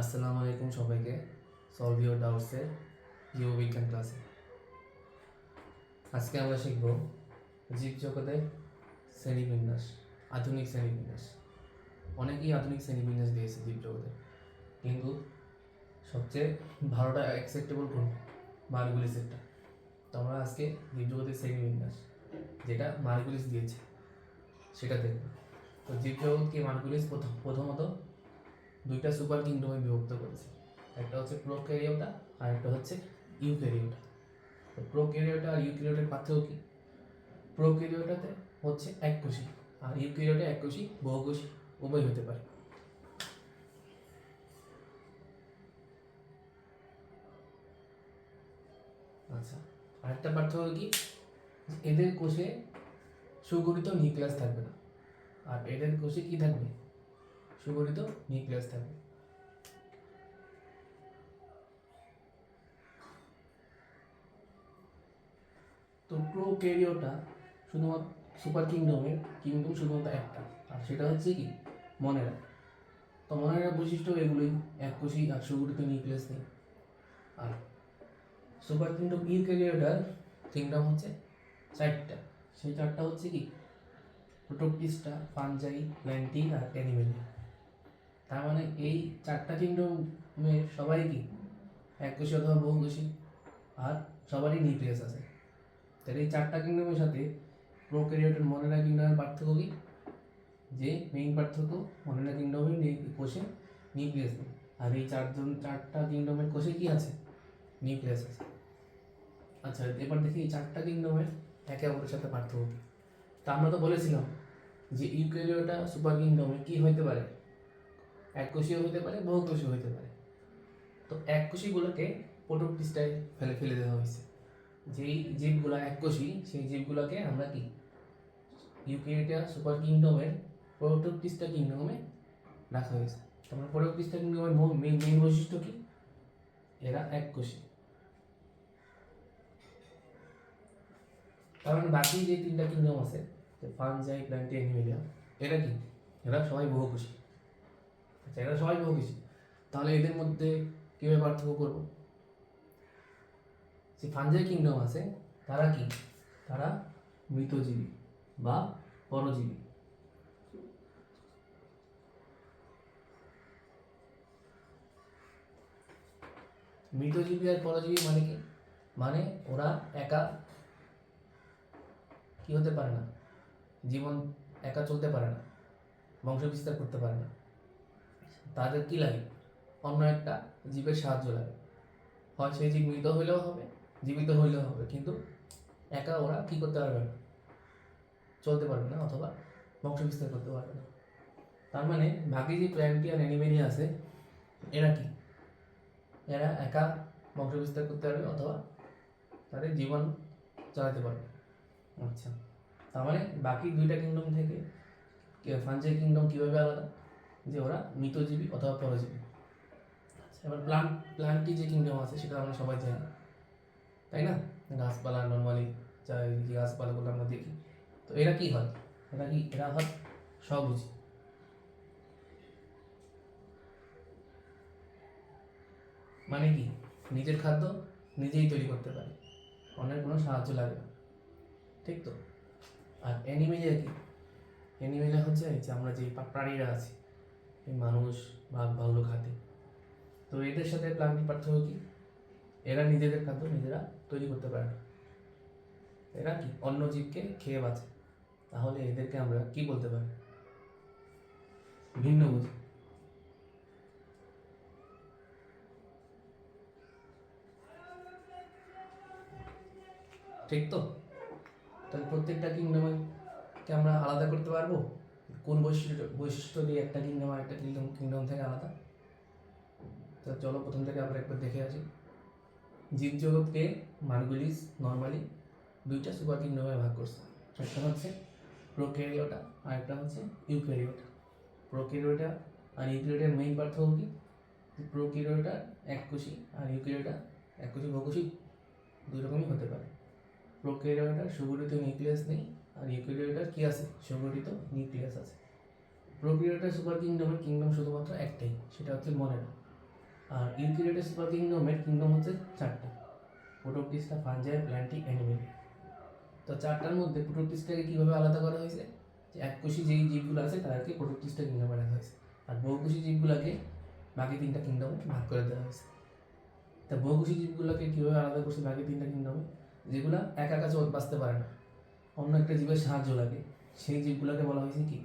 আসসালামু আলাইকুম সবাইকে। সলভ ইউর ডাউটসের জীববিজ্ঞান ক্লাসে আজকে আমরা শিখব জীবজগতের শ্রেণীবিন্যাস, আধুনিক শ্রেণীবিন্যাস। অনেকেই আধুনিক শ্রেণীবিন্যাস দিয়েছে জীবজগতে কিন্তু সবচেয়ে ভালোটা অ্যাকসেপ্টেবল কোন? মার্গুলিস একটা তো আমরা আজকে জীবজগতের শ্রেণীবিন্যাস, যেটা মার্গুলিস দিয়েছে, সেটা দেখব। তো জীবজগৎকে মার্গুলিস প্রথম প্রথমত দুইটা সুপার কিংডমে বিভক্ত করেছে। একটা হচ্ছে প্রোক্যারিওটা আর একটা হচ্ছে ইউক্যারিওটা। তো প্রোক্যারিওটা আর ইউক্যারিওটার পার্থক্য কি? প্রোক্যারিওটাতে হচ্ছে এককোষী আর ইউক্যারিওটা এককোষী বহুকোষী উভয় হতে পারে। আচ্ছা আরেকটা পার্থক্য কি? এদের কোষে সুগঠিত নিউক্লিয়াস থাকবে না। আর এদের কোষে কি থাকবে? সুগঠিত নিউক্লিয়াস থাকবে। তো প্রো প্রোক্যারিওটা শুধুমাত্র সুপার কিংডমের কিংডম শুধুমাত্র একটা, আর সেটা হচ্ছে কি মনে রাখ তো মনে রাখার বৈশিষ্ট্য এগুলোই, এক এককোষী আর সুগঠিত নিউক্লিয়াস নেই। আর সুপার কিংডম ইউক্যারিওটার কিংডম হচ্ছে চারটা। সেই চারটা হচ্ছে কি প্রোটোপ্টিস্টা ফানজাই প্ল্যান্টিং আর অ্যানিমেলিয়া। তার মানে এই চারটা কিংডমের সবাই কি? এককোষী অথবা বহুকোষী আর সবারই নিউক্লিয়াস আছে। তাহলে এই চারটা কিংডমের সাথে প্রোক্যারিওটের মনেরা কিংডমের পার্থক্য কি? যে মেইন পার্থক্য মনেরা কিংডমের কোষে নিউক্লিয়াস নেই। আর এই চারজন, চারটা কিংডমের কোষে কি আছে? নিউক্লিয়াস আছে। আচ্ছা এবার দেখি এই চারটা কিংডমের একে অপরের সাথে পার্থক্য তা আমরা তো বলেছিলাম যে ইউক্যারিওটা সুপার কিংডমে কি হইতে পারে? এককোষীয় হতে পারে বহুকোষীয় হতে পারে। তো এককোষীগুলোকে প্রোটোপ্টিস্টায় ফেলে ফেলে দেওয়া হয়েছে। যেই জীবগুলো এককোষী সেই জীবগুলোকে আমরা কি? ইউক্যারিওটা সুপার কিংডমের প্রোটোপ্টিস্টা কিংডমে রাখা হয়েছে। তারপরে প্রোটোপ্টিস্টা কিংডমের মেইন মেইন বৈশিষ্ট্য কি? এরা এককোষী কারণ বাকি যে তিনটা কিংডম আছে ফানজাই প্ল্যান্টি অ্যানিমেলিয়া, এরা কি? এরা সবাই বহুকোষী আচ্ছা এরা সবাই বহুকোষী তাহলে এদের মধ্যে কীভাবে পার্থক্য করব? যে ফানজাই কিংডম আছে, তারা কি? তারা মৃতজীবী বা পরজীবী। মৃতজীবী আর পরজীবী মানে কি? মানে ওরা একা কি হতে পারে না? জীবন একা চলতে পারে না বংশ বিস্তার করতে পারে না। তাদের কি লাগে? অন্য একটা জীবের সাহায্য লাগে। হয় সেই জীব মৃত হইলেও হবে, জীবিত হইলেও হবে, কিন্তু একা ওরা কি করতে পারবে না? চলতে পারবে না অথবা বংশ বিস্তার করতে পারবে না। তার মানে বাকি যে প্ল্যান্টি আর অ্যানিমেলিয়া আছে, এরা কি? এরা একা বংশ বিস্তার করতে পারবে অথবা তাদের জীবন চালাতে পারবে। আচ্ছা তার মানে বাকি দুইটা কিংডম থেকে ফানজাই কিংডম কীভাবে আলাদা? যে ওরা মৃতজীবী অথবা পরজীবী। আচ্ছা এবার প্লান্ট প্লান্টটি যে কিংডম আছে সেটা আমরা সবাই জানি। তাই না? গাছপালা নর্মালি যা গাছপালাগুলো আমরা দেখি। তো এরা কি হয়? এরা কি, এরা হয় সবুজ মানে কি? নিজের খাদ্য নিজেই তৈরি করতে পারে। অন্যের কোনো সাহায্য লাগে না। ঠিক তো? আর অ্যানিমেলিয়া কি? অ্যানিমেলিয়া হচ্ছে যে আমরা যে প্রাণীরা আছি মানুষ বাঘ ভাল্লুক হাতি। তো এদের সাথে প্রাণীর পার্থক্য কি? এরা নিজেদের খাদ্য নিজেরা তৈরি করতে পারে না। এরা কি? অন্য জীবকে খেয়ে বাঁচে। তাহলে এদেরকে আমরা কি বলতে পারি? ভিন্ন বুঝি। ঠিক তো? তাহলে প্রত্যেকটা কিংডমে কে আমরা আলাদা করতে পারব? কোন বৈশিষ্ট্য বৈশিষ্ট্য দিয়ে একটা কিংডম আর একটা কিংডম কিংডম থেকে আলাদা? তো চলো প্রথম থেকে আমরা একবার দেখে আসি। জীবজগৎকে মার্গুলিস নর্মালি দুইটা সুপার কিংডমে ভাগ করছে। একটা হচ্ছে প্রোক্যারিওটা আর একটা হচ্ছে ইউক্যারিওটা প্রোক্যারিওটা আর ইউক্যারিওটার মেইন পার্থক্য কি? প্রোক্যারিওটা এককোষী আর ইউক্যারিওটা এককোষী বহুকোষী দুই রকমই হতে পারে। প্রোক্যারিওটার সুগঠিত নিউক্লিয়াস নেই আর ইউক্যারিওটার কি আছে? সংগঠিত নিউক্লিয়াস আছে। প্রোক্যারিওটার সুপার কিংডমের কিংডম শুধুমাত্র একটাই, সেটা হচ্ছে মনেরা আর ইউক্যারিওটিক সুপার কিংডমের কিংডম হচ্ছে চারটা। প্রোটোপ্টিস্টা ফাঞ্জাই প্ল্যান্টি অ্যানিমেলিয়া তো চারটার মধ্যে প্রোটোপ্টিস্টাকে কীভাবে আলাদা করা হয়েছে? যে এককোষী যেই জীবগুলো আছে, তাদেরকে প্রোটোপ্টিস্টা কিংডমে রাখা হয়েছে। আর বহুকোষী জীবগুলোকে বাকি তিনটা কিংডমে ভাগ করে দেওয়া হয়েছে। তা বহুকোষী জীবগুলোকে কীভাবে আলাদা করছে বাকি তিনটা কিংডমে? যেগুলো একা একা বাঁচতে পারে না। অন্য একটা জীবের সাহায্য লাগে। সেই জীবগুলোকে বলা হয়েছে কি?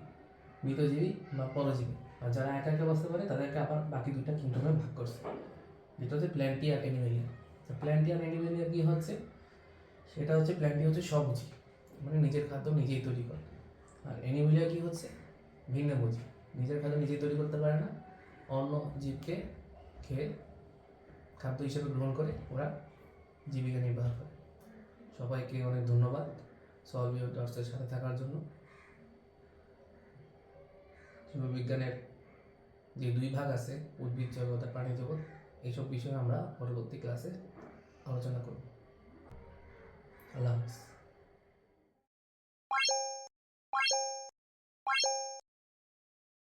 মৃতজীবী বা পরজীবী। আর যারা একা একা বাঁচতে পারে, তাদেরকে আবার বাকি দুইটা কিংডমে ভাগ করছে। যেটা হচ্ছে প্ল্যান্টি আর অ্যানিমেলিয়া তো প্ল্যান্টি আর অ্যানিমেলিয়া কী হচ্ছে? সেটা হচ্ছে প্ল্যান্টি হচ্ছে সবজি মানে নিজের খাদ্য নিজেই তৈরি করে। আর অ্যানিমেলিয়া কী হচ্ছে? ভিন্নভোজী নিজের খাদ্য নিজেই তৈরি করতে পারে না। অন্য জীবকে খেয়ে খাদ্য হিসেবে গ্রহণ করে ওরা জীবিকা নির্বাহ করে। সবাইকে অনেক ধন্যবাদ। সলভিও ডটসের সাথে থাকার জন্য। জীববিজ্ঞানের যে দুই ভাগ আছে, উদ্ভিদ জগৎ আর প্রাণী জগৎ এইসব বিষয়ে আমরা পরবর্তী ক্লাসে আলোচনা করব। আল্লাহ হাফিজ।